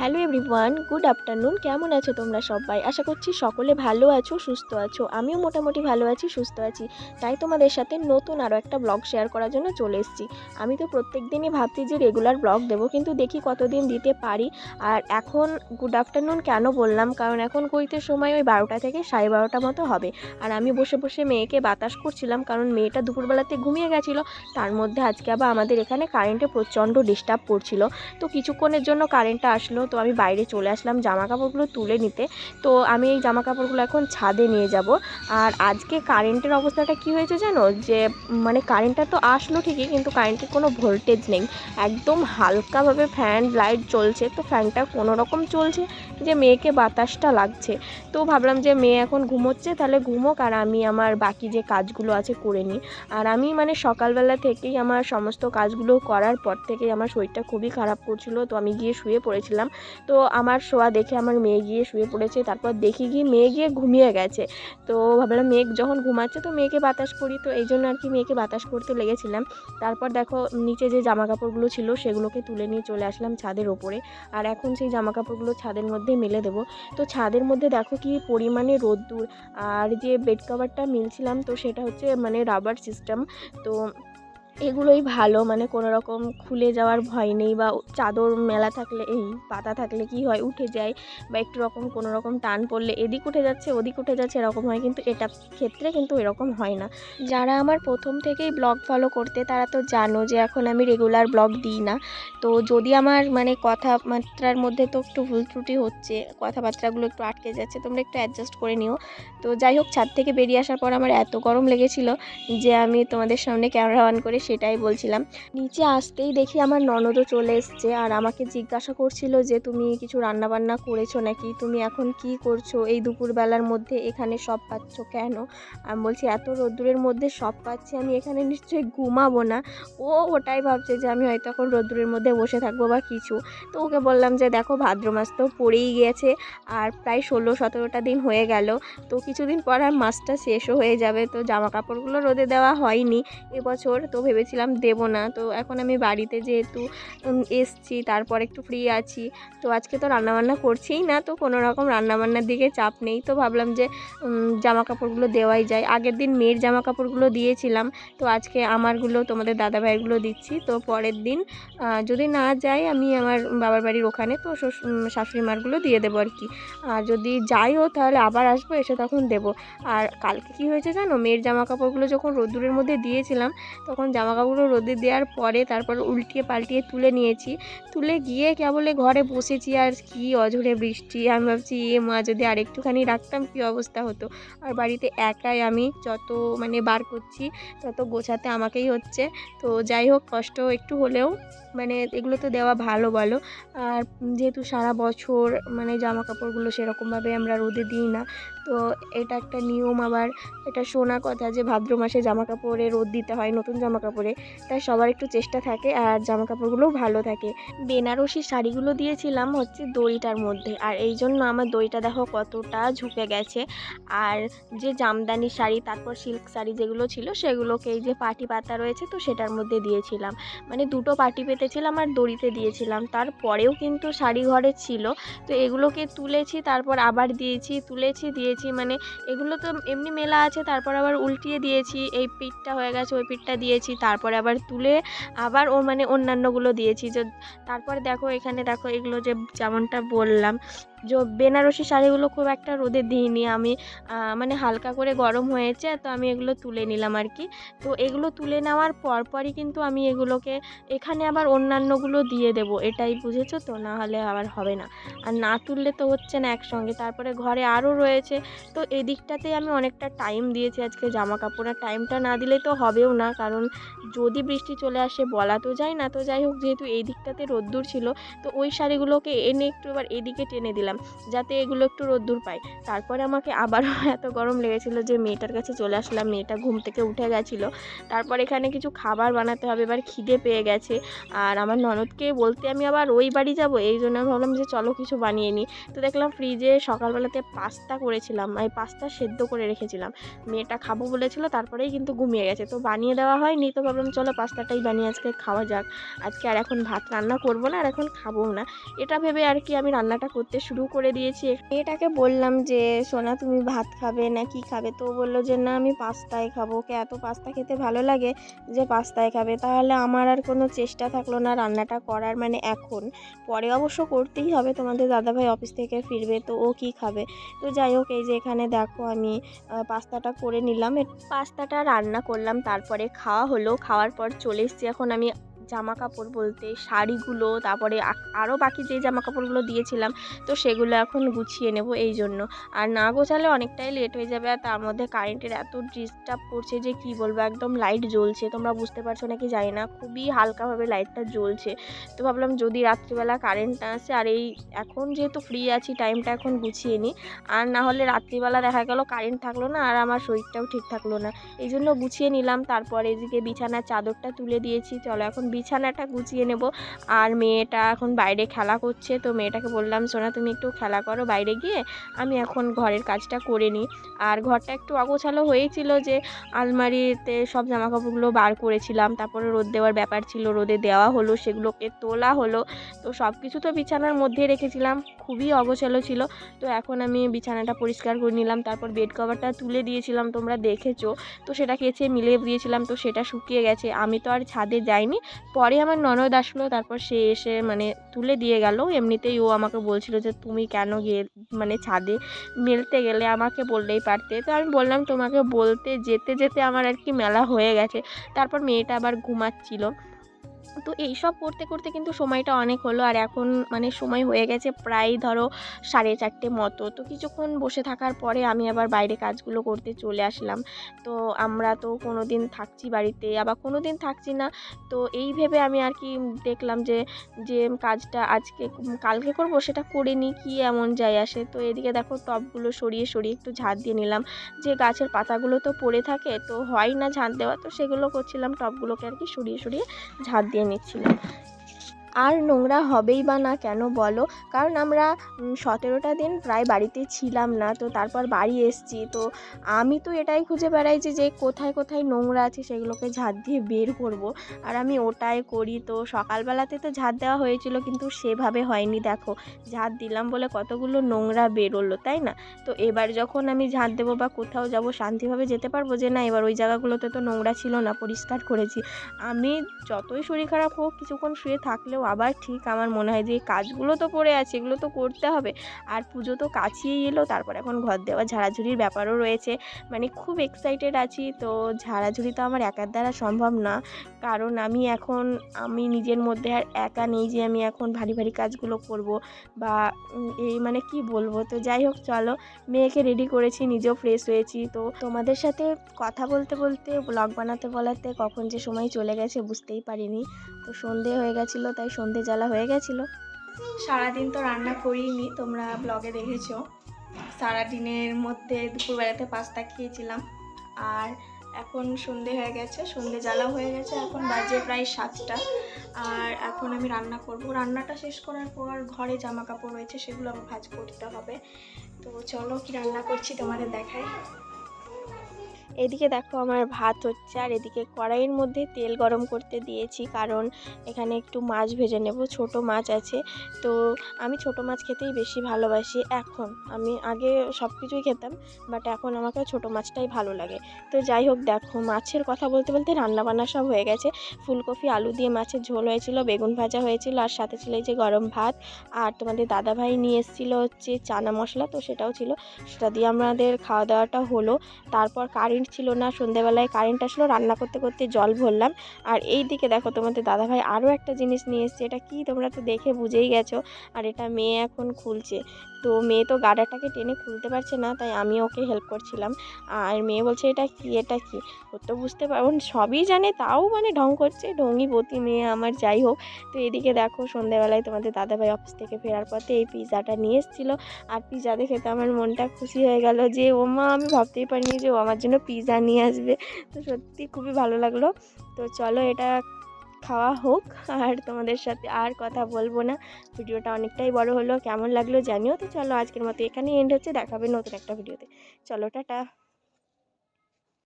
Hello everyone good afternoon কেমন আছো তোমরা সবাই? আশা করছি সকলে ভালো আছো, সুস্থ আছো। আমিও মোটামুটি ভালো আছি, সুস্থ আছি। তাই তোমাদের সাথে নতুন আরও একটা ব্লগ শেয়ার করার জন্য চলে এসেছি। আমি তো প্রত্যেক দিনই ভাবছি যে রেগুলার ব্লগ দেবো, কিন্তু দেখি কতদিন দিতে পারি। আর এখন গুড আফটারনুন কেন বললাম? কারণ এখন কইতে সময় ওই বারোটা থেকে সাড়ে বারোটা মতো হবে। আর আমি বসে বসে মেয়েকে বাতাস করছিলাম, কারণ মেয়েটা দুপুরবেলাতে ঘুমিয়ে গেছিল। তার মধ্যে আজকে আবার আমাদের এখানে কারেন্টে প্রচণ্ড ডিস্টার্ব করছিল। তো কিছুক্ষণের জন্য কারেন্টটা আসলো তো আমি বাইরে চলে আসলাম জামা কাপড়গুলো তুলে নিতে। তো আমি এই জামা কাপড়গুলো এখন ছাদে নিয়ে যাব। আর আজকে কারেন্টের অবস্থাটা কি হয়েছে জানো? যে মানে কারেন্টটা তো আসলো ঠিকই, কিন্তু কারেন্টের কোনো ভোল্টেজ নেই। একদম হালকাভাবে ফ্যান লাইট চলছে তো ফ্যানটা কোনো রকম চলছে। যে মেয়েকে বাতাসটা লাগছে। তো ভাবলাম যে মেয়ে এখন ঘুমোচ্ছে, তাহলে ঘুমোক আর আমি আমার বাকি যে কাজগুলো আছে করে নিই। আর আমি মানে সকালবেলা থেকেই আমার সমস্ত কাজগুলো করার পর থেকেই আমার শরীরটা খুবই খারাপ করছিল। তো আমি গিয়ে শুয়ে পড়েছিলাম। তো আমার শোয়া দেখে আমার মেয়ে গিয়ে শুয়ে পড়েছে। তারপর দেখি গিয়ে মেয়ে গিয়ে ঘুমিয়ে গেছে। তো ভাবলাম মেয়ে যখন ঘুমাচ্ছে তো মেয়েকে বাতাস করি। তো এই জন্য আর কি মেয়েকে বাতাস করতে লেগেছিলাম। তারপর দেখো নিচে যে জামা কাপড়গুলো ছিল সেগুলোকে তুলে নিয়ে চলে আসলাম ছাদের ওপরে। আর এখন সেই জামা কাপড়গুলো ছাদের মধ্যে মেলে দেবো। তো ছাদের মধ্যে দেখো কি পরিমাণে রোদ্দুর। আর যে বেড কভারটা মিলছিলাম, তো সেটা হচ্ছে মানে রাবার সিস্টেম তো এগুলোই ভালো মানে কোনো রকম খুলে যাওয়ার ভয় নেই বা চাদর মেলা থাকলে, এই পাতা থাকলে কি হয়, উঠে যায় বা একটু রকম কোনো রকম টান পড়লে এদিক উঠে যাচ্ছে, ওদিক উঠে যাচ্ছে, এরকম হয়। কিন্তু এটা ক্ষেত্রে কিন্তু এরকম হয় না। যারা আমার প্রথম থেকেই ব্লগ ফলো করতে, তারা তো জানো যে এখন আমি রেগুলার ব্লগ দিই না। তো যদি আমার মানে কথাবার্তার মধ্যে তো একটু ভুল ত্রুটি হচ্ছে, কথাবার্তাগুলো একটু আটকে যাচ্ছে, তোমরা একটু অ্যাডজাস্ট করে নিও। তো যাই হোক, ছাদ থেকে বেরিয়ে আসার পর আমার এত গরম লেগেছিল যে আমি তোমাদের সামনে ক্যামেরা অন করে সেটাই বলছিলাম। নিচে আসতেই দেখি আমার ননদও চলে এসছে আর আমাকে জিজ্ঞাসা করছিল যে, তুমি কিছু রান্না বান্না করেছ নাকি? তুমি এখন কি করছ? এই দুপুরবেলার মধ্যে এখানে সব পাচ্ছ কেন? আমি বলছি, এত রোদ্দুরের মধ্যে সব পাচ্ছি, আমি এখানে নিশ্চয়ই ঘুমাবো না। ও ওটাই ভাবছে যে, আমি হয়তো এখন রোদ্দুরের মধ্যে বসে থাকব বা কিছু। তো ওকে বললাম যে, দেখো, ভাদ্র মাস তো পড়েই গিয়েছে আর প্রায় ষোলো সতেরোটা দিন হয়ে গেল। তো কিছুদিন পর আর মাসটা শেষও হয়ে যাবে। তো জামা কাপড়গুলো রোদে দেওয়া হয়নি। এবছর তো ভেবেছিলাম দেবো না। তো এখন আমি বাড়িতে যেহেতু এসছি, তারপর একটু ফ্রি আছি। তো আজকে তো রান্নাবান্না করছিই না, তো কোনো রকম রান্নাবান্নার দিকে চাপ নেই। তো ভাবলাম যে জামা কাপড়গুলো দেওয়াই যায়। আগের দিন মেয়ের জামা কাপড়গুলো দিয়েছিলাম। তো আজকে আমারগুলো, তোমাদের দাদা ভাইয়েরগুলো দিচ্ছি। তো পরের দিন যদি না যাই আমি আমার বাবার বাড়ির ওখানে তো শাশুড়ি মারগুলো দিয়ে দেবো আর কি। আর যদি যাইও, তাহলে আবার আসব, এসে তখন দেবো। আর কালকে কি হয়েছে জানো? মেয়ের জামা কাপড়গুলো যখন রোদ্দুরের মধ্যে দিয়েছিলাম, তখন জামা কাপড়গুলো রোদে দেওয়ার পরে তারপর উল্টিয়ে পাল্টিয়ে তুলে নিয়েছি। তুলে গিয়ে কেবলে ঘরে বসেছি আর কি অঝরে বৃষ্টি। আমি ভাবছি, এ মা, যদি আর একটুখানি রাখতাম কী অবস্থা হতো? আর বাড়িতে একাই আমি যত মানে বার করছি, তত গোছাতে আমাকেই হচ্ছে। তো যাই হোক, কষ্ট একটু হলেও মানে এগুলো তো দেওয়া ভালো বলো। আর যেহেতু সারা বছর মানে জামা কাপড়গুলো সেরকমভাবে আমরা রোদে দিই না তো এটা একটা নিয়ম আবার, এটা শোনা কথা যে ভাদ্র মাসে জামা কাপড়ে রোদ দিতে হয়, নতুন জামা কাপড়ে তাই সবার একটু চেষ্টা থাকে আর জামা কাপড়গুলোও ভালো থাকে। বেনারসি শাড়িগুলো দিয়েছিলাম হচ্ছে দড়িটার মধ্যে আর এই জন্য আমার দড়িটা দেখো কতটা ঝুঁকে গেছে। আর যে জামদানি শাড়ি, তারপর সিল্ক শাড়ি যেগুলো ছিল সেগুলোকে এই যে পাটি পাতা রয়েছে তো সেটার মধ্যে দিয়েছিলাম। মানে দুটো পাটি পেতেছিলাম আর দড়িতে দিয়েছিলাম। তারপরেও কিন্তু শাড়ি ঘরে ছিল। তো এগুলোকে তুলেছি, তারপর আবার দিয়েছি, তুলেছি দিয়েছি মানে এগুলো তো এমনি মেলা আছে, তারপর আবার উল্টিয়ে দিয়েছি, এই পিঠটা হয়ে গেছে, ওই পিঠটা দিয়েছি, তারপরে আবার তুলে আবার ও মানে অন্যান্যগুলো দিয়েছি যে তারপরে দেখো এখানে দেখো এগুলো যে যেমনটা বললাম যে বেনারসি শাড়িগুলো খুব একটা রোদে দিইনি আমি মানে হালকা করে গরম হয়েছে তো আমি এগুলো তুলে নিলাম আর কি। তো এগুলো তুলে নেওয়ার পরপরই কিন্তু আমি এগুলোকে এখানে আবার অন্যান্যগুলো দিয়ে দেবো, এটাই বুঝেছ তো? না হলে আবার হবে না। আর না তুললে তো হচ্ছে না একসঙ্গে। তারপরে ঘরে আরও রয়েছে, তো এদিকটাতেই আমি অনেকটা টাইম দিয়েছি আজকে জামা কাপড়ের টাইমটা না দিলে তো হবেও না। কারণ যদি বৃষ্টি চলে আসে বলা তো যায় না। তো যাই হোক, যেহেতু এই দিকটাতে রোদ্দুর ছিল, তো ওই শাড়িগুলোকে এনে একটু এবার এদিকে টেনে দিলাম। দিলাম, যাতে এগুলো একটু রোদ্দুর পায়। তারপরে আমাকে আবারও এত গরম লেগেছিলো যে মেয়েটার কাছে চলে আসলাম, মেয়েটা ঘুম থেকে উঠে গেছিল। তারপর এখানে কিছু খাবার বানাতে হবে, এবার খিদে পেয়ে গেছে। আর আমার ননদকে বলতে আমি আবার ওই বাড়ি যাব, এই জন্য ভাবলাম যে চলো কিছু বানিয়ে নিই। তো দেখলাম ফ্রিজে সকালবেলাতে পাস্তা করেছিলাম এই পাস্তা সেদ্ধ করে রেখেছিলাম। মেয়েটা খাব বলেছিল, তারপরেই কিন্তু ঘুমিয়ে গেছে। তো বানিয়ে দেওয়া হয়নি, তো ভাবলাম চলো পাস্তাটাই বানিয়ে আজকে খাওয়া যাক। আজকে আর এখন ভাত রান্না করব না, আর এখন খাব না। এটা ভেবে আর কি আমি রান্নাটা করতে শুরু করে দিয়েছি। মেয়েটাকে বললাম যে, সোনা, তুমি ভাত খাবে না কি খাবে? তো বলল যে, না, আমি পাস্তায় খাব। ওকে এত পাস্তা খেতে ভালো লাগে যে পাস্তায় খাবে। তাহলে আমার আর কোনো চেষ্টা থাকল না রান্নাটা করার মানে এখন। পরে অবশ্য করতেই হবে। তোমাদের দাদাভাই অফিস থেকে ফিরবে, তো ও কি খাবে? তো যাই হোক, এই যে এখানে দেখো, আমি পাস্তাটা করে নিলাম। পাস্তাটা রান্না করলাম। তারপরে খাওয়া হলো। খাওয়ার পর চলে এসেছি। এখন আমি জামা কাপড় বলতে শাড়িগুলো, তারপরে আরও বাকি যে জামা কাপড়গুলো দিয়েছিলাম, তো সেগুলো এখন গুছিয়ে নেব এই জন্য। আর না গোছালে অনেকটাই লেট হয়ে যাবে, আর তার মধ্যে কারেন্টের এত ডিস্টার্ব করছে যে কি বলব, একদম লাইট জ্বলছে। তোমরা বুঝতে পারছ নাকি জানি না, খুবই হালকাভাবে লাইটটা জ্বলছে। তো ভাবলাম যদি রাত্রিবেলা কারেন্ট না আসে, আর এই এখন যেহেতু ফ্রি আছি টাইমটা এখন গুছিয়ে নিই আর না হলে রাত্রিবেলা দেখা গেল কারেন্ট থাকল না, আর আমার শরীরটাও ঠিক থাকল না। এই জন্য গুছিয়ে নিলাম, তারপর এদিকে বিছানার চাদরটা তুলে দিয়েছি, চলো এখন বিছানাটা গুছিয়ে নেব। আর মেয়েটা এখন বাইরে খেলা করছে, তো মেয়েটাকে বললাম, সোনা, তুমি একটু খেলা করো বাইরে গিয়ে, আমি এখন ঘরের কাজটা করে নিই। আর ঘরটা একটু অগোছালো হয়েছিল যে, আলমারিতে সব জামাকাপড়গুলো বার করেছিলাম, তারপরে রোদ দেওয়ার ব্যাপার ছিল, রোদে দেওয়া হলো, সেগুলোকে তোলা হলো, তো সব কিছু তো বিছানার মধ্যে রেখেছিলাম, খুবই অগোছালো ছিল, তো এখন আমি বিছানাটা পরিষ্কার করে নিলাম, তারপর বেড কভারটা তুলে দিয়েছিলাম, তোমরা দেখেছ, তো সেটা কেচে মিলে দিয়েছিলাম, তো সেটা শুকিয়ে গেছে, আমি তো আর ছাদে যাইনি পরে আমার ননদ আসলো, তারপর সে এসে মানে তুলে দিয়ে গেল। এমনিতেই ও আমাকে বলছিল যে, তুমি কেন গিয়ে মানে ছাদে মেলতে গেলে? আমাকে বললেই পারতে। তো আমি বললাম, তোমাকে বলতে যেতে যেতে আমার আর কি মেলা হয়ে গেছে। তারপর মেয়েটা আবার ঘুমাচ্ছিল। তো এইসব করতে করতে কিন্তু সময়টা অনেক হলো। আর এখন মানে সময় হয়ে গেছে প্রায় ধরো সাড়ে চারটে মতো। তো কিছুক্ষণ বসে থাকার পরে আমি আবার বাইরে কাজগুলো করতে চলে আসলাম। তো আমরা তো কোনো দিন থাকছি বাড়িতে, আবার কোনো দিন থাকছি না। তো এই ভেবে আমি আর কি দেখলাম যে যে কাজটা আজকে, কালকে করব সেটা করে নিই, কি এমন যায় আসে। তো এদিকে দেখো টবগুলো সরিয়ে সরিয়ে একটু ঝাঁট দিয়ে নিলাম। যে গাছের পাতাগুলো তো পড়ে থাকে, তো হয় না ঝাঁট দেওয়া, তো সেগুলো করছিলাম। টবগুলোকে আর কি সরিয়ে সরিয়ে ঝাঁট দিয়ে নিচ্ছিলাম আর নোংরা হবেই বা না কেন বলো? কারণ আমরা সতেরোটা দিন প্রায় বাড়িতে ছিলাম না, তো তারপর বাড়ি এসেছি। তো আমি তো এটাই খুঁজে বেড়াই যে যে কোথায় কোথায় নোংরা আছে সেগুলোকে ঝাঁট দিয়ে বের করব। আর আমি ওটাই করি। তো সকালবেলাতে তো ঝাঁট দেওয়া হয়েছিল, কিন্তু সেভাবে হয়নি। দেখো, ঝাঁট দিলাম বলে কতগুলো নোংরা বেরোলো, তাই না? তো এবার যখন আমি ঝাঁট দেবো বা কোথাও যাব, শান্তিভাবে যেতে পারব যে না, এবার ওই জায়গাগুলোতে তো নোংরা ছিল না, পরিষ্কার করেছি। আমি যতই শরীর খারাপ হোক, কিছুক্ষণ শুয়ে থাকলেও আবার ঠিক আমার মনে হয় যে কাজগুলো তো পড়ে আছে, এগুলো তো করতে হবে। আর পুজো তো কাছেই এলো, তারপর এখন ঘর দেওয়া ঝাড়াঝুড়ির ব্যাপারও রয়েছে। মানে খুব এক্সাইটেড আছি, তো ঝাড়াঝুড়ি তো আমার একার দ্বারা সম্ভব না। কারণ আমি এখন, আমি নিজের মধ্যে আর একা নেই যে আমি এখন ভারী ভারী কাজগুলো করব বা এই মানে কি বলব? তো যাই হোক, চলো। মেয়েকে রেডি করেছি, নিজেও ফ্রেশ হয়েছি। তো তোমাদের সাথে কথা বলতে বলতে ব্লগ বানাতে বলাতে কখন যে সময় চলে গেছে বুঝতেই পারিনি। তো সন্ধে হয়ে গেছিল, তাই সন্ধে জ্বালা হয়ে গেছিল। সারাদিন তো রান্না করিনি, তোমরা ব্লগে দেখেছ। সারাদিনের মধ্যে দুপুরবেলাতে পাস্তা খেয়েছিলাম। আর এখন সন্ধে হয়ে গেছে, সন্ধে জ্বালা হয়ে গেছে, এখন বাজে প্রায় সাতটা। আর এখন আমি রান্না করব। রান্নাটা শেষ করার পর ঘরে জামা কাপড় রয়েছে, সেগুলো আমার ভাজ করতে হবে। তো চলো কি রান্না করছি তোমাদের দেখাই। এদিকে দেখো আমার ভাত হচ্ছে, আর এদিকে কড়াইয়ের মধ্যে তেল গরম করতে দিয়েছি, কারণ এখানে একটু মাছ ভেজে নেব, ছোট মাছ আছে। তো আমি ছোট মাছ খেতেই বেশি ভালোবাসি এখন। আমি আগে সব কিছুই খেতাম বাট এখন আমাকে ছোট মাছটাই ভালো লাগে। তো যাই হোক, দেখো মাছের কথা বলতে বলতে রান্নাবান্না সব হয়ে গেছে। ফুলকপি, আলু দিয়ে মাছের ঝোল হয়েছিল, বেগুন ভাজা হয়েছিল, আর সাথে ছিল এই যে গরম ভাত। আর তোমাদের দাদাভাই নিয়ে এসেছিল হচ্ছে চানা মশলা, তো সেটাও ছিল। সেটা দিয়ে আমাদের খাওয়া দাওয়াটা হলো। তারপর কারেন্ট ছিল না, সন্ধেবেলায় কারেন্ট আসলো, রান্না করতে করতে জল ভরলাম। আর এই দিকে দেখো তোমাদের দাদাভাই আরও একটা জিনিস নিয়ে এসছে, এটা কি তোমরা তো দেখে বুঝেই গেছো। আর এটা মেয়ে এখন খুলছে। তো মেয়ে তো গার্ডারটাকে টেনে খুলতে পারছে না, তাই আমি ওকে হেল্প করছিলাম। আর মেয়ে বলছে, এটা কি? এটা কি? ও তো বুঝতে পারব সবই জানে, তাও মানে ঢং করছে, ঢঙ্গি বতি মেয়ে আমার যাই হোক। তো এদিকে দেখো সন্ধেবেলায় তোমাদের দাদাভাই অফিস থেকে ফেরার পথে এই পিৎজাটা নিয়ে এসেছিল। আর পিৎজা দেখে তো আমার মনটা খুশি হয়ে গেল যে, ও মা, আমি ভাবতেই পারিনি যে ও আমার জন্য পিৎজা নিয়ে আসবে। তো সত্যি খুবই ভালো লাগল। তো চলো, এটা খাওয়া হোক, আর তোমাদের সাথে আর কথা বলব না। ভিডিওটা অনেকটাই বড় হলো, কেমন লাগল জানিও তো। চলো আজকের মতো এখানেই এন্ড হচ্ছে, দেখাবে নতুন একটা ভিডিওতে। চলো, টাটা।